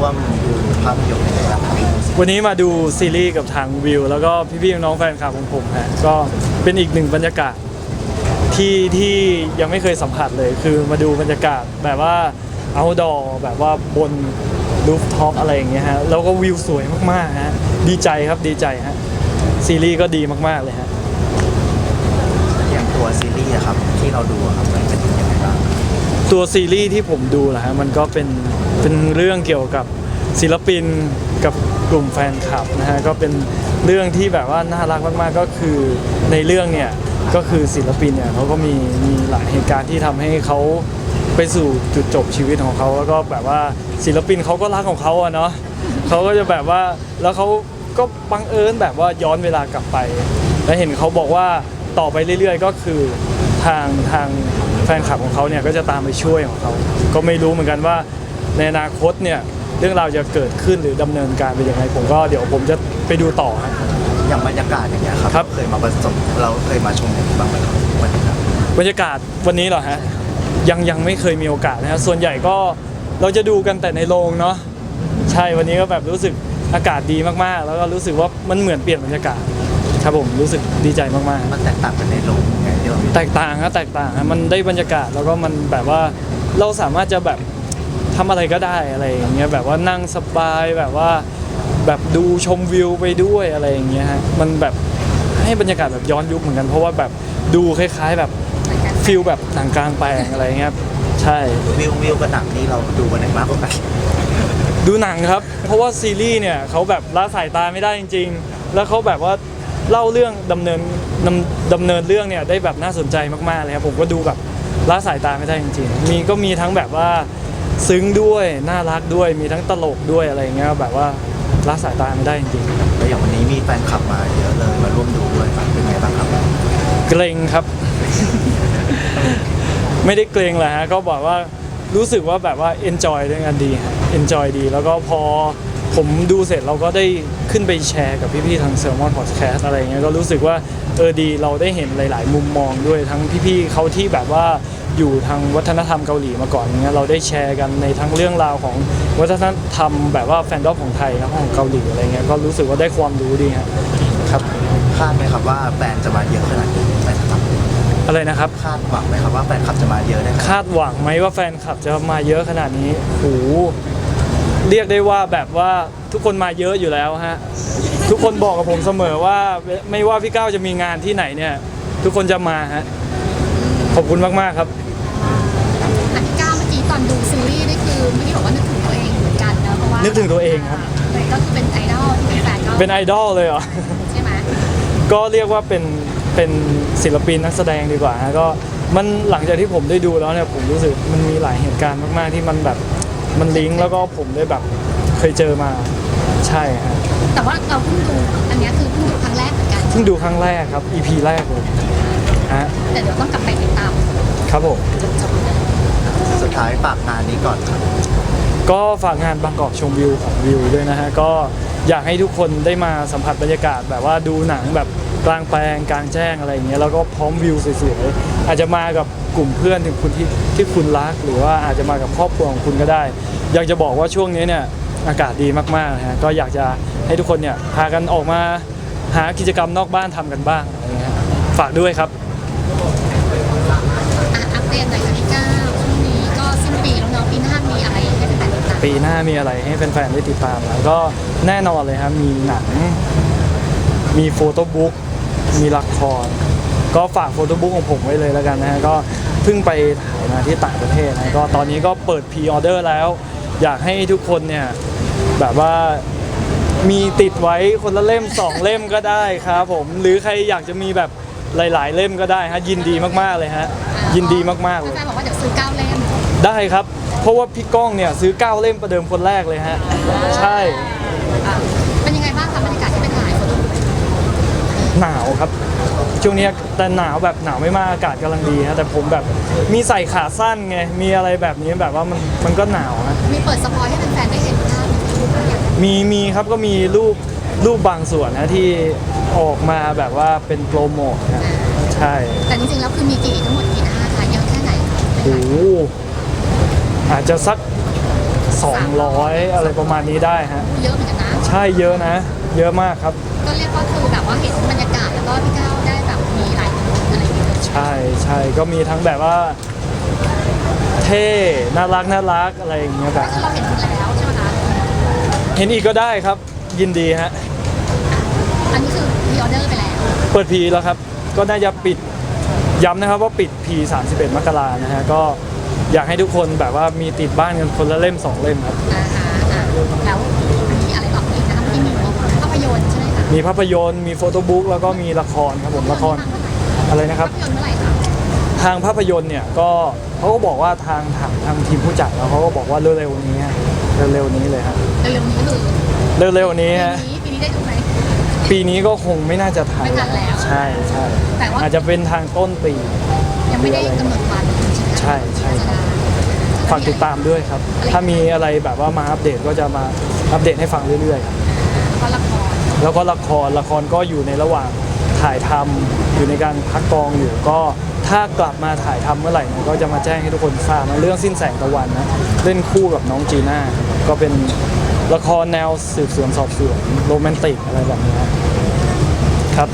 ร่วมดูภาพยนตร์ในครับวันนี้มาดูซีรีส์กับทางวิว แล้วก็พี่ๆน้องๆแฟนคลับของผมฮะก็เป็นอีกหนึ่งบรรยากาศที่ที่ยังไม่เคยสัมผัสเลยคือมาดูบรรยากาศแบบว่า outdoor แบบว่าบนรูฟท็อปอะไรอย่างเงี้ยฮะแล้วก็วิวสวยมากๆฮะดีใจครับดีใจฮะซีรีส์ก็ดีมากๆเลยฮะอย่างตัวซีรีส์อะครับที่เราดูอะครับมันเป็นยังไงบ้างตัวซีรีส์ที่ผมดูแหละฮะมันก็เป็น เป็นเรื่องเกี่ยวกับศิลปินกับกลุ่มแฟนคลับนะฮะก็เป็นเรื่องที่แบบว่าน่ารักมากๆก็คือในเรื่องเนี่ยก็คือศิลปินเนี่ยเขาก็มีมีหลายเหตุการณ์ที่ทำให้เขาไปสู่จุดจบชีวิตของเขาแล้วก็แบบว่าศิลปินเขาก็รักของเขาอะเนาะเขาก็จะแบบว่าแล้วเขาก็บังเอิญแบบว่าย้อนเวลากลับไป แล้วเห็นเขาบอกว่าต่อไปเรื่อย ๆ ก็คือทางทางแฟนคลับของเขาเนี่ยก็จะตามไปช่วยของเขา ก็ไม่รู้เหมือนกันว่า ในอนาคตเนี่ยเรื่องราวจะเกิดขึ้นหรือดำเนินการไปยังไงผมก็เดี๋ยวผมจะไปดูต่อฮะอย่างบรรยากาศอย่างเงี้ยครับครับ เคยมาประสบเราเคยมาชมกันบ้างไหมครับวันนี้ครับบรรยากาศวันนี้เหรอฮะยังยังไม่เคยมีโอกาสนะฮะส่วนใหญ่ก็เราจะดูกันแต่ในโรงเนาะใช่วันนี้ก็แบบรู้สึกอากาศดีมากๆ แล้วก็รู้สึกว่ามันเหมือนเปลี่ยนบรรยากาศครับผมรู้สึกดีใจมากๆมันแตกต่างกันในโรงไงที่เราแตกต่างครับแตกต่างครับมันได้บรรยากาศแล้วก็มันแบบว่าเราสามารถจะแบบ ทำอะไรก็ได้อะไรอย่างเงี้ยแบบว่านั่งสบายแบบว่าแบบดูชมวิวไปด้วยอะไรอย่างเงี้ยฮะมันแบบให้บรรยากาศแบบย้อนยุคเหมือนกัน เพราะว่าแบบดูคล้ายๆแบบฟิลแบบหนังกลางแปลงอะไรเงี้ยใช่วิววิวกับหนังนี่เราดูกันไหนมากกว่ากันดูหนังครับ เพราะว่าซีรีส์เนี่ยเขาแบบละสายตาไม่ได้จริง ๆ แล้วเขาแบบว่าเล่าเรื่องดำเนินดำดำเนินเรื่องเนี่ยได้แบบน่าสนใจมากๆเลยครับผมก็ดูแบบละสายตาไม่ได้จริง ๆ มีก็มีทั้งแบบว่า ซึ้งด้วยน่ารักด้วยมีทั้งตลกด้วยอะไรอย่างเงี้ยแบบว่าละสายตาไม่ได้จริงแล้วอย่างวันนี้มีแฟนคลับมาเยอะเลยมาร่วมดูด้วยครับเป็นไงบ้างครับๆเกรงครับ ไม่ได้เกรงแหละฮะก็บอกว่ารู้สึกว่าแบบว่า enjoy ด้วยกันดีฮะ enjoy ดีแล้วก็พอ ผมดูเสร็จเราก็ได้ขึ้นไปแชร์กับพี่ๆทาง s ซ l m o n Podcast อะไรเงี้ยก็รู้สึกว่าเออดีเราได้เห็นหลาย ๆ มุมมองด้วยทั้งพี่ๆเขาที่แบบว่าอยู่ทางวัฒนธรรมเกาหลีมาก่อนอย่างเงี้ยเราได้แชร์กันในทั้งเรื่องราวของวัฒนธรรมแบบว่าแฟนดอมของไทยแล้วก็ของเกาหลีอะไรเงี้ยก็รู้สึกว่าได้ความรู้ดีฮะครับคาดไหมครับว่าแฟนจะมาเยอะขนาดนี้แฟนคลับอะไรนะครับคาดหวังไหมครับว่าแฟนคลับจะมาเยอะได้ขนาดนี้คาดหวังไหมว่าแฟนคลับจะมาเยอะขนาดนี้โอ้โห เรียกได้ว่าแบบว่าทุกคนมาเยอะอยู่แล้วฮะทุกคนบอกกับผมเสมอว่าไม่ว่าพี่ก้าวจะมีงานที่ไหนเนี่ย ทุกคนจะมาฮะขอบคุณมาก ๆ ครับ อันที่เก้าเมื่อกี้ตอนดูซีรีส์นี่คือเมื่อกี้บอกว่านึกถึงตัวเองเหมือนกันนะเพราะว่านึกถึงตัวเองครับเลยก็คือเป็นไอดอลที่เป็นแฟนก็เป็นไอดอลเลยเหรอ ใช่ไหมก็เรียกว่าเป็นเป็นศิลปินนักแสดงดีกว่าฮะก็มันหลังจากที่ผมได้ดูแล้วเนี่ยผมรู้สึกมันมีหลายเหตุการณ์มาก ๆ ที่มันแบบ มันลิงก์แล้วก็ผมได้แบบเคยเจอมาใช่ฮะแต่ว่าเราเพิ่งดูอันเนี้ยคือเพิ่งดูครั้งแรกเหมือนกันเพิ่งดูครั้งแรกครับ EP แรกเลยฮะแต่เดี๋ยวต้องกลับไปติดตามครับผมจนจบเลยสุดท้ายฝากงานนี้ก่อนครับก็ฝากงานบางกอกชมวิวของวิวด้วยนะฮะก็อยากให้ทุกคนได้มาสัมผัสบรรยากาศแบบว่าดูหนังแบบ กลางแปลงกลางแจ้งอะไรอย่างเงี้ยแล้วก็พร้อมวิวสวยๆอาจจะมากับกลุ่มเพื่อนถึงคุณที่ที่คุณรัก หรือว่าอาจจะมากับครอบครัวของคุณก็ได้ อยากจะบอกว่าช่วงนี้เนี่ยอากาศดีมากๆนะฮะก็อยากจะให้ทุกคนเนี่ยพากันออกมาหากิจกรรมนอกบ้านทำกันบ้างอะไรเงี้ยฝากด้วยครับอะอัปเดตหน่อยค่ะพี่ก้าวช่วงนี้ก็สิ้นปีแล้วเนาะปีหน้ามีอะไรให้แฟนๆติดตามปีหน้ามีอะไรให้แฟนๆได้ติดตามแล้วก็แน่นอนเลยครับมีหนังมีโฟโต้บุ๊ก มีละคร ก็ฝากโฟโต้บุ๊กของผมไว้เลยแล้วกันนะฮะก็เพิ่งไปถ่ายมาที่ต่างประเทศนะก็ตอนนี้ก็เปิดพรีออเดอร์แล้ว อยากให้ทุกคนเนี่ยแบบว่ามีติดไว้คนละเล่ม 2 เล่มก็ได้ครับผม หรือใครอยากจะมีแบบหลาย ๆ เล่มก็ได้ฮะยินดีมากๆเลยฮะยินดีมากๆเลยแฟนๆบอกว่าเดี๋ยวซื้อเก้าเล่มได้ครับ เพราะว่าพี่ก้องเนี่ยซื้อ 9 เล่มประเดิมคนแรกเลยฮะใช่ หนาวครับ ช่วงนี้แต่หนาวแบบหนาวไม่มากอากาศกำลังดีฮะแต่ผมแบบมีใส่ขาสั้นไงมีอะไรแบบนี้แบบว่ามันมันก็หนาวฮะมีเปิดสปอยให้แฟนๆได้เห็นภาพมีมีครับก็มีรูปรูปบางส่วนนะที่ออกมาแบบว่าเป็นโปรโมทนะใช่ แต่จริงๆแล้วคือมีกี่ทั้งหมดกี่หน้าคะเยอะแค่ไหนโอ้โหอาจจะสัก 200 อะไรประมาณนี้ได้ฮะเยอะเหมือนกันนะ ใช่เยอะนะ เยอะมากครับ ก็เรียกว่าคือแบบว่าเห็นบรรยากาศแล้วก็พี่ก้าวได้แบบมีหลายคนอะไรอย่างเงี้ยใช่ใช่ก็มีทั้งแบบว่า เท่น่ารักน่ารักอะไรอย่างเงี้ยแบบก็คือเราเห็นแล้วใช่ไหมคะเห็นอีกก็ได้ครับ ยินดีฮะอันนี้คือพรีออเดอร์ไปแล้วเปิดพีแล้วครับ ก็น่าจะปิดย้ำนะครับว่าปิดพี31มกรานะฮะก็อยากให้ทุกคนแบบว่ามีติดบ้านกันคนละเล่ม2เล่มครับอ่าฮะอ่าแล้ว มคะมีภาพยนตร์มีโฟโต้บุ๊กแล้วก็มีละครครับผมละครอะไรนะครับ ภาพยนตร์เมื่อไหร่คะทางภาพยนตร์เนี่ยก็เขาก็บอกว่าทางทางทางทีมผู้จัดแล้วเขาก็บอกว่าเร็วๆนี้ฮะเร็วๆนี้เลยครับเร็วๆนี้คือเร็วๆนี้ปีฮะนี้ปีนี้ได้ดูไหม ปีนี้ก็คงไม่น่าจะทันไม่ทันแล้วใช่ใช่แต่ว่า อาจจะเป็นทางต้นปี ยังไม่ได้กำหนดวันใช่ไหมคะใช่ใช่ครับจะฝากติดตามด้วยครับ ถ้ามีอะไรแบบว่ามาอัปเดตก็จะมาอัปเดตให้ฟังเรื่อยๆครับ เพราะละคร แล้วก็ละครละครก็อยู่ในระหว่างถ่ายทำอยู่ในการพักกองอยู่ก็ถ้ากลับมาถ่ายทำเมื่อไหร่ก็จะมาแจ้งให้ทุกคนทราบนะเรื่องสิ้นแสงตะวันนะเล่นคู่กับน้องจีน่าก็เป็นละครแนวสืบสวนสอบสวนโรแมนติกอะไรแบบนี้ครับ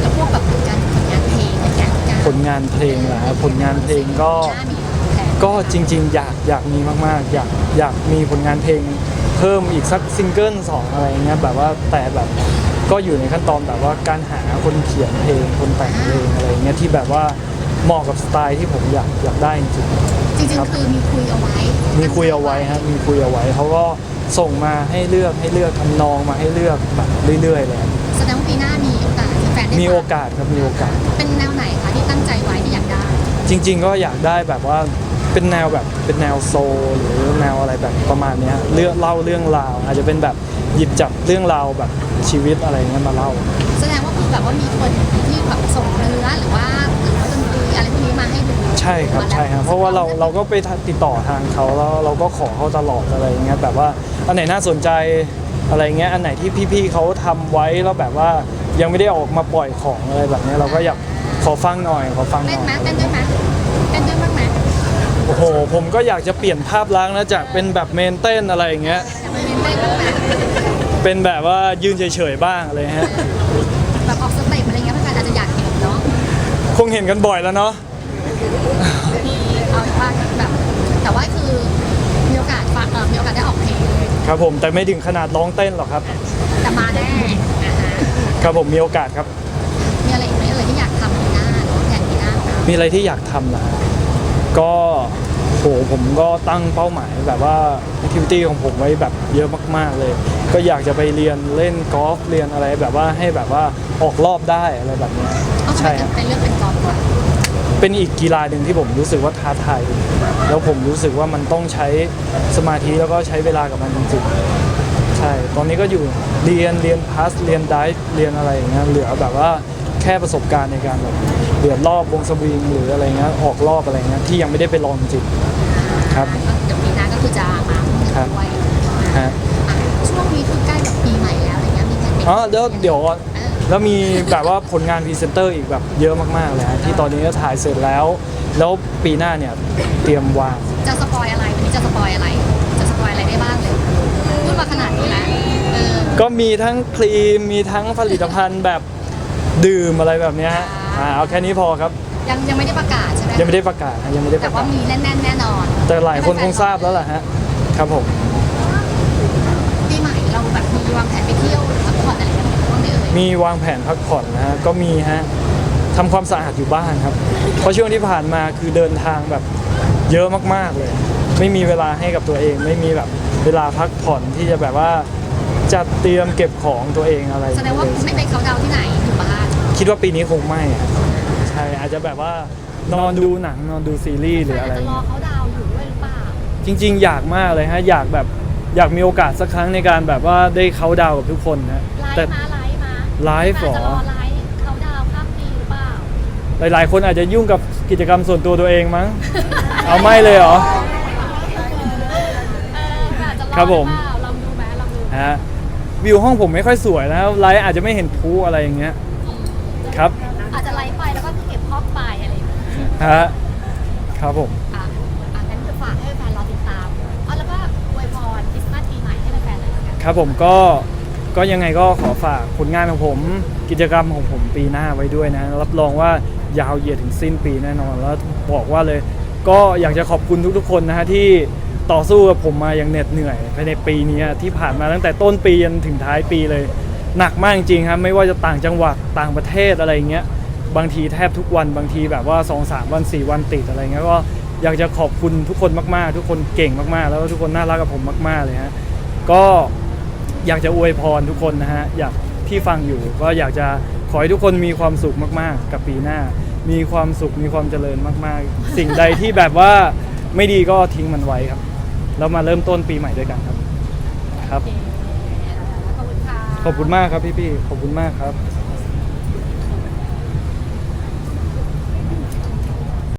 แล้วพวกแบบผลงานเพลงางเงี้ยการผลงานเพลงนะฮะผลงานเพลงก็ ก็จริง ๆ อยากอยากมีมากๆ อยากอยากมีผลงานเพลงเพิ่มอีกสักซิงเกิลสองอะไรเงี้ยแบบว่าแต่แบบก็อยู่ในขั้นตอนแบบว่าการหาคนเขียนเพลงคนแต่งเพลงอะไรเงี้ยที่แบบว่าเหมาะกับสไตล์ที่ผมอยากอยากได้จริงจริงครับๆคือมีคุยเอาไว้ ๆมีคุยเอาไว้ฮะมีคุยเอาไว้เขาก็ส่งมาให้เลือกให้เลือกทำนองมาให้เลือกแบบเรื่อยๆเลยแสดงว่าปีหน้ามีโอกาสที่แฟนได้มีฟังโอกาสครับมีโอกาส เป็นแนวไหนคะที่ตั้งใจไว้ที่อยากได้จริง ๆ ก็อยากได้แบบว่า เป็นแนวแบบเป็นแนวโซลหรือแนวอะไรแบบประมาณเนี้ยเรื่องเล่าเรื่องราว อาจจะเป็นแบบหยิบจับเรื่องราวแบบชีวิตอะไรเงี้ยมาเล่า แสดงว่าคือแบบว่ามีคนที่แบบส่งเนื้อหรือว่าหรือว่าดนตรีอะไรพวกนี้มาให้ดูใช่ครับใช่ครับเพราะว่าเราเราก็ไปติดต่อทางเขาแล้วเราก็ขอเขาตลอดอะไรเงี้ยแบบว่าอันไหนน่าสนใจอะไรเงี้ยอันไหนที่พี่ๆเขาทำไว้แล้วแบบว่ายังไม่ได้ออกมาปล่อยของอะไรแบบเนี้ยเราก็อยากขอฟังหน่อยขอฟังหเต้นน่อยไหมเต้นด้วยไหมเต้นด้วยบ้างไหม โอ้โหผมก็อยากจะเปลี่ยนภาพลักษณ์นะจากเป็นแบบเมนเต้นอะไรอย่างเงี้ยอยากไปเต้นบ้างไหมเป็นแบบว่ายืนเฉยๆบ้างอะไรฮะแบบออกสเต็ปอะไรเงี้ยแฟนๆอาจจะอยากเห็นเนาะคงเห็นกันบ่อยแล้วเนาะเอาว่าแบบแต่ว่าคือมีโอกาสฟังเออมีโอกาสได้ออกเพลงครับผมแต่ไม่ถึงขนาดร้องเต้นหรอกครับแต่มาแน่อ่าฮะครับผมมีโอกาสครับ มีอะไรอีกไหมเอ่ยที่อยากทำปีหน้าเนาะแผนปีหน้าคะมีอะไรที่อยากทำนะฮะ ก็โหผมก็ตั้งเป้าหมายแบบว่า activity ของผมไว้แบบเยอะมาก ๆเลย ก็อยากจะไปเรียนเล่นกอล์ฟเรียนอะไรแบบว่าให้แบบว่าออกรอบได้อะไรแบบเนี้ยเอาทำไมใช่คถึรับงเป็นเรื่องเป็นกอล์ฟก่อนเป็นอีกกีฬาหนึ่งที่ผมรู้สึกว่าท้าทายแล้วผมรู้สึกว่ามันต้องใช้สมาธิแล้วก็ใช้เวลากับมันจริงๆใช่ ตอนนี้ก็อยู่เรียนเรียนพาสเรียนไดฟ์เรียนอะไรอย่างเงี้ยเหลือแบบว่าแค่ประสบการณ์ในการแบบเดือดรอบวงสวิงหรืออะไรเงี้ยออกรอบอะไรเงี้ยที่ยังไม่ได้ไปลองจริงครับ ก็เดี๋ยวปีหน้าก็คือจะมาครับด้วยฮะ อะช่วงนี้คือใกล้แบบปีใหม่แล้วอะไรเงี้ยมีแผนเป็นอ๋อเดี๋ยวเดี๋ยวเออแล้วมีแบบว่าผลงานพรีเซนเตอร์อีกแบบเยอะมากๆเลยฮะที่ตอนนี้ก็ถ่ายเสร็จแล้ว แล้วปีหน้าเนี่ยเตรียมวาง จะสปอยอะไรวันนี้จะสปอยอะไร จะสปอยอะไรได้บ้างเลยพูดมาขนาดนี้แล้วเออก็มีทั้งครีมมีทั้งผลิตภัณฑ์แบบ ดื่มอะไรแบบเนี้ยฮะอ่าเอาแค่นี้พอครับ ยังยังไม่ได้ประกาศใช่ไหมยังไม่ได้ประกาศฮะยังไม่ได้ปแต่ระว่ากาศ มีแน่นๆแน่นอนแต่หลายคนคงทราบแล้วล่ะฮะ ครับผม ปีใหม่เราแบบมีวางแผนไปเที่ยวหรือพักผ่อนอะไรกันบ้างไหมเอ่ยมีวางแผนพักผ่อนนะฮะ ก็มีฮะทำความสะอาดอยู่บ้านครับ เพราะช่วงที่ผ่านมาคือเดินทางแบบเยอะมากๆเลย ไม่มีเวลาให้กับตัวเอง ไม่มีแบบเวลาพักผ่อนที่จะแบบว่าจัดเตรียมเก็บของตัวเองอะไรแสดงว่าไม่ไปเขาน์ดาวน์ที่ไหนอยู่บ้าน คิดว่าปีนี้คงไม่อะใช่อาจจะแบบว่านอนดูหนังนอนดูซีรีส์หรืออะไร จะรอเขาน์ดาวน์อยู่ด้วยหรือเปล่าจริง ๆ อยากมากเลยฮะ อยากแบบอยากมีโอกาสสักครั้งในการแบบว่าได้เขาน์ดาวน์กับทุกคนนะไลแต่ ฟ์มาไลฟ์มาไลฟ์เหรอ จะรอไลฟ์เขาน์ดาวน์ข้ามปีหรือเปล่าหลายๆ คนอาจจะยุ่งกับกิจกรรมส่วนตัวตัวเองมั้ง เอาไม่เลยเหรอ เอออาจจะรอครับผม หอเปล่าลองดูไหมลองดูฮะวิวห้องผมไม่ค่อยสวยนะไลฟ์อาจจะไม่เห็นพูอะไรอย่างเงี้ย ครับอาจจะไลฟ์ไปแล้วก็เก็บข้อไปอะไรอย่างเงี้ยฮะครับผมอะอะงั้นจะฝากให้แฟนรอติดตามอ๋อแล้วก็ครับผมก็ก็ยังไงก็ขอฝากผลงานของผม กิจกรรมของผมปีหน้าไว้ด้วยนะ รับรองว่ายาวเหยียดถึงสิ้นปีแน่นอน แล้วบอกว่าเลย ก็อยากจะขอบคุณทุกๆ คนนะฮะที่ต่อสู้กับผมมาอย่างเหน็ดเหนื่อยภายในปีนี้ที่ผ่านมาตั้งแต่ต้นปีจนถึงท้ายปีเลย หนักมากจริงๆครับไม่ว่าจะต่างจังหวัดต่างประเทศอะไรเงี้ยบางทีแทบทุกวันบางทีแบบว่า2อสวัน 4 วันติดอะไรเงี้ยก็อยากจะขอบคุณทุกคนมากๆ ทุกคนเก่งมากๆ แล้วก็ทุกคนน่ารักกับผมมาก ๆเลยฮะก็อยากจะอวยพรทุกคนนะฮะอยากที่ฟังอยู่ก็อยากจะขอให้ทุกคนมีความสุขมากๆ กับปีหน้า มีความสุขมีความเจริญมากๆ สิ่งใดที่แบบว่าไม่ดีก็ทิ้งมันไว้ครับแล้วมาเริ่มต้นปีใหม่ด้วยกันครับครับ ขอบคุณมากครับพี่ๆขอบคุณมากครับ